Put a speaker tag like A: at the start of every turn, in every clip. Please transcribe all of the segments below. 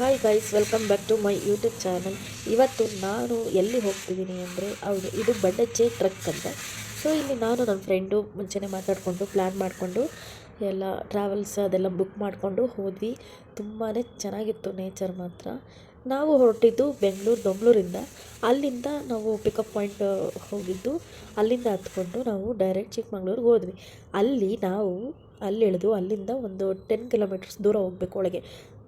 A: Hi guys welcome back to my YouTube channel ಇವತ್ತು ನಾನು ಎಲ್ಲಿ ಹೋಗ್ತಿದ್ದೀನಿ ಅಂದರೆ, ಹೌದು, ಇದು ಬಡ್ಡಚ್ಚೆ ಟ್ರಕ್ ಅಂತ. ಸೊ ಇಲ್ಲಿ ನಾನು ನನ್ನ ಫ್ರೆಂಡು ಮುಂಚೆನೇ ಮಾತಾಡಿಕೊಂಡು ಪ್ಲ್ಯಾನ್ ಮಾಡಿಕೊಂಡು, ಎಲ್ಲ ಟ್ರಾವೆಲ್ಸ್ ಅದೆಲ್ಲ ಬುಕ್ ಮಾಡಿಕೊಂಡು ಹೋದ್ವಿ. ತುಂಬಾ ಚೆನ್ನಾಗಿತ್ತು ನೇಚರ್ ಮಾತ್ರ. ನಾವು ಹೊರಟಿದ್ದು ಬೆಂಗಳೂರು, ದೊಂಗಳೂರಿಂದ. ಅಲ್ಲಿಂದ ನಾವು ಪಿಕಪ್ ಪಾಯಿಂಟ್ ಹೋಗಿದ್ದು. ಅಲ್ಲಿಂದ ಹತ್ಕೊಂಡು ನಾವು ಡೈರೆಕ್ಟ್ ಚಿಕ್ಕಮಂಗ್ಳೂರಿಗೆ ಹೋದ್ವಿ. ಅಲ್ಲಿ ನಾವು, ಅಲ್ಲಿ ಇಳಿದು ಅಲ್ಲಿಂದ ಒಂದು ಟೆನ್ ಕಿಲೋಮೀಟರ್ಸ್ ದೂರ ಹೋಗಬೇಕು ಒಳಗೆ.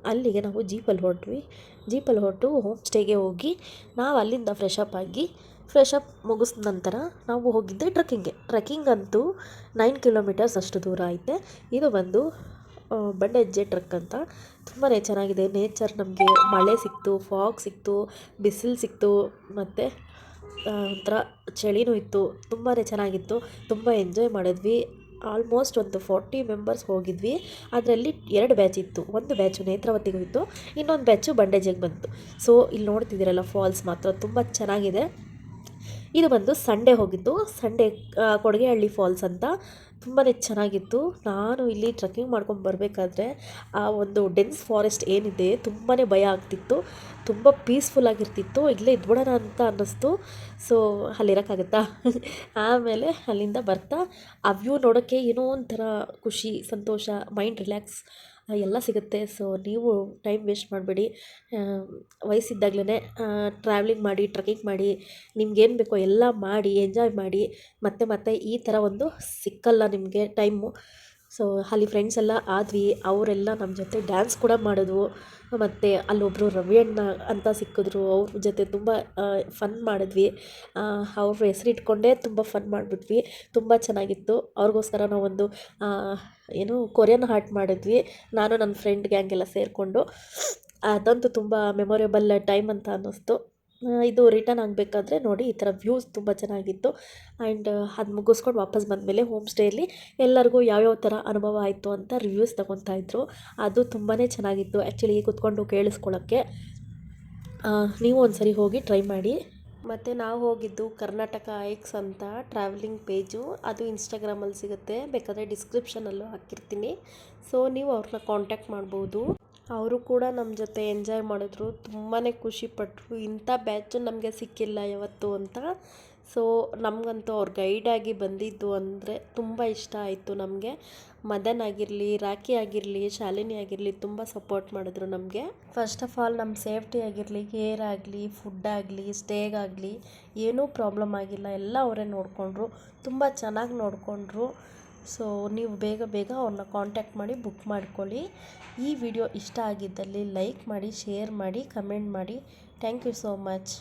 A: ಅಲ್ಲಿಗೆ ನಾವು ಜೀಪಲ್ಲಿ ಹೊರಟ್ವಿ. ಜೀಪಲ್ಲಿ ಹೊರಟು ಹೋಮ್ ಸ್ಟೇಗೆ ಹೋಗಿ ನಾವು ಅಲ್ಲಿಂದ ಫ್ರೆಶ್ ಅಪ್ ಆಗಿ ಫ್ರೆಶ್ ಅಪ್ ಮುಗಿಸಿದ ನಂತರ ನಾವು ಹೋಗಿದ್ದೆ ಟ್ರೆಕ್ಕಿಂಗ್ಗೆ ಟ್ರೆಕ್ಕಿಂಗ್ ಅಂತೂ ನೈನ್ ಕಿಲೋಮೀಟರ್ಸ್ ಅಷ್ಟು ದೂರ ಐತೆ. ಇದು ಬಂದು ಬಂಡೆಜ್ಜೆ ಟ್ರಕ್ ಅಂತ. ತುಂಬಾ ಚೆನ್ನಾಗಿದೆ. ನೇಚರ್ ನಮಗೆ ಮಳೆ ಸಿಕ್ತು ಫಾಗ್ ಸಿಕ್ತು, ಬಿಸಿಲು ಸಿಕ್ತು, ಮತ್ತು ಒಂಥರ ಚಳಿನೂ ಇತ್ತು. ತುಂಬಾ ಚೆನ್ನಾಗಿತ್ತು. ತುಂಬ ಎಂಜಾಯ್ ಮಾಡಿದ್ವಿ. ಆಲ್ಮೋಸ್ಟ್ ಒಂದು ಫಾರ್ಟಿ ಮೆಂಬರ್ಸ್ ಹೋಗಿದ್ವಿ. ಅದರಲ್ಲಿ ಎರಡು ಬ್ಯಾಚ್ ಇತ್ತು. ಒಂದು ಬ್ಯಾಚು ನೇತ್ರಾವತಿಗೆ ಹೋಯಿತು ಇನ್ನೊಂದು ಬ್ಯಾಚು ಬಂಡೇಜಿಗೆ ಬಂತು. ಸೊ ಇಲ್ಲಿ ನೋಡ್ತಿದ್ದೀರಲ್ಲ ಫಾಲ್ಸ್ ಮಾತ್ರ. ತುಂಬ ಚೆನ್ನಾಗಿದೆ. ಇದು ಬಂದು ಸಂಡೇ ಹೋಗಿದ್ದು ಸಂಡೇ ಕೊಡಗೆಹಳ್ಳಿ ಫಾಲ್ಸ್ ಅಂತ. ತುಂಬಾ ಚೆನ್ನಾಗಿತ್ತು. ನಾನು ಇಲ್ಲಿ ಟ್ರೆಕ್ಕಿಂಗ್ ಮಾಡ್ಕೊಂಡು ಬರಬೇಕಾದ್ರೆ ಆ ಒಂದು ಡೆನ್ಸ್ ಫಾರೆಸ್ಟ್ ಏನಿದೆ ತುಂಬಾ ಭಯ ಆಗ್ತಿತ್ತು. ತುಂಬ ಪೀಸ್ಫುಲ್ ಆಗಿರ್ತಿತ್ತು. ಇಲ್ಲೇ ಇದ್ಬಿಡೋಣ ಅಂತ ಅನ್ನಿಸ್ತು. ಸೊ ಅಲ್ಲಿರೋಕ್ಕಾಗತ್ತಾ? ಆಮೇಲೆ ಅಲ್ಲಿಂದ ಬರ್ತಾ, ಆ ವ್ಯೂ ನೋಡೋಕ್ಕೆ ಏನೋ ಒಂಥರ ಖುಷಿ, ಸಂತೋಷ ಮೈಂಡ್ ರಿಲ್ಯಾಕ್ಸ್ ಎಲ್ಲ ಸಿಗುತ್ತೆ. ಸೊ ನೀವು ಟೈಮ್ ವೇಸ್ಟ್ ಮಾಡಬೇಡಿ. ವಯಸ್ಸಿದ್ದಾಗಲೇ ಟ್ರಾವೆಲಿಂಗ್ ಮಾಡಿ ಟ್ರೆಕ್ಕಿಂಗ್ ಮಾಡಿ, ನಿಮ್ಗೇನು ಬೇಕೋ ಎಲ್ಲ ಮಾಡಿ ಎಂಜಾಯ್ ಮಾಡಿ, ಮತ್ತೆ ಮತ್ತೆ ಈ ಥರ ಒಂದು ಸಿಕ್ಕಲ್ಲ ನಿಮಗೆ ಟೈಮು ಸೊ ಅಲ್ಲಿ ಫ್ರೆಂಡ್ಸ್ ಎಲ್ಲ ಆದ್ವಿ. ಅವರೆಲ್ಲ ನಮ್ಮ ಜೊತೆ ಡ್ಯಾನ್ಸ್ ಕೂಡ ಮಾಡಿದ್ವು. ಮತ್ತು ಅಲ್ಲೊಬ್ಬರು ರವಿ ಅಣ್ಣ ಅಂತ ಸಿಕ್ಕಿದ್ರು. ಅವ್ರ ಜೊತೆ ತುಂಬ ಫನ್ ಮಾಡಿದ್ವಿ. ಅವ್ರ ಹೆಸರಿಟ್ಕೊಂಡೇ ತುಂಬ ಫನ್ ಮಾಡಿಬಿಟ್ವಿ. ತುಂಬ ಚೆನ್ನಾಗಿತ್ತು. ಅವ್ರಿಗೋಸ್ಕರ ನಾವೊಂದು ಏನು ಕೊರಿಯನ್ ಹಾರ್ಟ್ ಮಾಡಿದ್ವಿ. ನಾನು ನನ್ನ ಫ್ರೆಂಡ್ ಗ್ಯಾಂಗೆಲ್ಲ ಸೇರಿಕೊಂಡು. ಅದಂತೂ ತುಂಬ ಮೆಮೊರೇಬಲ್ ಟೈಮ್ ಅಂತ ಅನ್ನಿಸ್ತು. ಇದು ರಿಟರ್ನ್ ಆಗಬೇಕಾದ್ರೆ ನೋಡಿ ಈ ಥರ ವ್ಯೂಸ್ ತುಂಬ ಚೆನ್ನಾಗಿತ್ತು. ಆ್ಯಂಡ್ ಅದು ಮುಗಿಸ್ಕೊಂಡು ವಾಪಸ್ ಬಂದಮೇಲೆ ಹೋಮ್ ಸ್ಟೇಯಲ್ಲಿ ಎಲ್ಲರಿಗೂ ಯಾವ್ಯಾವ ಥರ ಅನುಭವ ಆಯಿತು ಅಂತ ರಿವ್ಯೂಸ್ ತಗೊತಾ ಇದ್ರು. ಅದು ತುಂಬಾ ಚೆನ್ನಾಗಿತ್ತು ಆ್ಯಕ್ಚುಲಿ ಕುತ್ಕೊಂಡು ಕೇಳಿಸ್ಕೊಳ್ಳೋಕ್ಕೆ ನೀವು ಒಂದು ಸರಿ ಹೋಗಿ ಟ್ರೈ ಮಾಡಿ. ಮತ್ತು ನಾವು ಹೋಗಿದ್ದು ಕರ್ನಾಟಕ ಐಕ್ಸ್ ಅಂತ ಟ್ರಾವೆಲಿಂಗ್ ಪೇಜು ಅದು ಇನ್ಸ್ಟಾಗ್ರಾಮಲ್ಲಿ ಸಿಗುತ್ತೆ. ಬೇಕಾದರೆ ಡಿಸ್ಕ್ರಿಪ್ಷನಲ್ಲೂ ಹಾಕಿರ್ತೀನಿ. ಸೊ ನೀವು ಅವ್ರನ್ನ ಕಾಂಟ್ಯಾಕ್ಟ್ ಮಾಡ್ಬೋದು. ಅವರು ಕೂಡ ನಮ್ಮ ಜೊತೆ ಎಂಜಾಯ್ ಮಾಡಿದ್ರು. ತುಂಬಾ ಖುಷಿಪಟ್ಟರು ಇಂಥ ಬ್ಯಾಚು ನಮಗೆ ಸಿಕ್ಕಿಲ್ಲ ಯಾವತ್ತು ಅಂತ. ಸೊ ನಮಗಂತೂ ಅವ್ರು ಗೈಡಾಗಿ ಬಂದಿದ್ದು ಅಂದರೆ ತುಂಬ ಇಷ್ಟ ಆಯಿತು ನಮಗೆ. ಮದನ್ ಆಗಿರಲಿ, ರಾಖಿ ಆಗಿರಲಿ, ಶಾಲಿನಿ ಆಗಿರಲಿ ತುಂಬ ಸಪೋರ್ಟ್ ಮಾಡಿದ್ರು ನಮಗೆ. ಫಸ್ಟ್ ಆಫ್ ಆಲ್ ನಮ್ಮ ಸೇಫ್ಟಿ ಆಗಿರಲಿ ಕೇರ್ ಆಗಲಿ ಫುಡ್ ಆಗಲಿ ಸ್ಟೇಗಾಗಲಿ ಏನೂ ಪ್ರಾಬ್ಲಮ್ ಆಗಿಲ್ಲ. ಎಲ್ಲ ಅವರೇ ನೋಡಿಕೊಂಡ್ರು. ತುಂಬ ಚೆನ್ನಾಗಿ ನೋಡಿಕೊಂಡ್ರು. ಸೊ ನೀವು ಬೇಗ ಬೇಗ ಅವ್ರನ್ನ ಕಾಂಟ್ಯಾಕ್ಟ್ ಮಾಡಿ ಬುಕ್ ಮಾಡ್ಕೊಳ್ಳಿ. ಈ ವಿಡಿಯೋ ಇಷ್ಟ ಆಗಿದ್ದಲ್ಲಿ ಲೈಕ್ ಮಾಡಿ ಶೇರ್ ಮಾಡಿ ಕಮೆಂಟ್ ಮಾಡಿ. Thank you so much